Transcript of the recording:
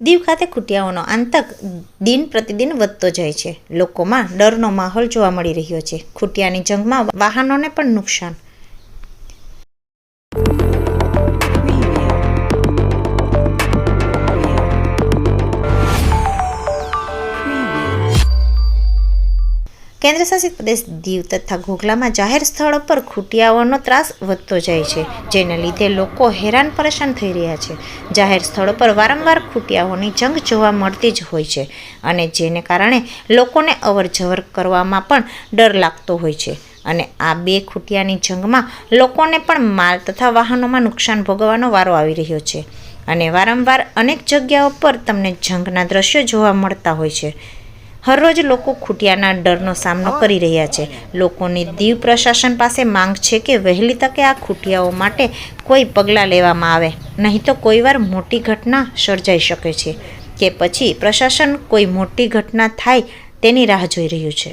દીવ ખાતે ખૂટિયાઓનો આંતક દિન પ્રતિદિન વધતો જાય છે. લોકોમાં ડરનો માહોલ જોવા મળી રહ્યો છે. ખૂટિયાની જંગમાં વાહનોને પણ નુકસાન કેન્દ્રશાસિત પ્રદેશ દીવ તથા ઘોઘલામાં જાહેર સ્થળ પર ખૂટિયાઓનો ત્રાસ વધતો જાય છે, જેને લીધે લોકો હેરાન પરેશાન થઈ રહ્યા છે. જાહેર સ્થળો પર વારંવાર ખૂટિયાઓની જંગ જોવા મળતી જ હોય છે અને જેને કારણે લોકોને અવરજવર કરવામાં પણ ડર લાગતો હોય છે. અને આ બે ખૂટિયાની જંગમાં લોકોને પણ માલ તથા વાહનોમાં નુકસાન ભોગવવાનો વારો આવી રહ્યો છે અને વારંવાર અનેક જગ્યાઓ પર તમને જંગના દ્રશ્યો જોવા મળતા હોય છે. હરરોજ લોકો ખૂટિયાના ડરનો સામનો કરી રહ્યા છે. લોકોની દીવ પ્રશાસન પાસે માંગ છે કે વહેલી તકે આ ખૂટિયાઓ માટે કોઈ પગલાં લેવામાં આવે. નહીં તો કોઈવાર મોટી ઘટના સર્જાઈ શકે છે કે પછી પ્રશાસન કોઈ મોટી ઘટના થાય તેની રાહ જોઈ રહ્યું છે.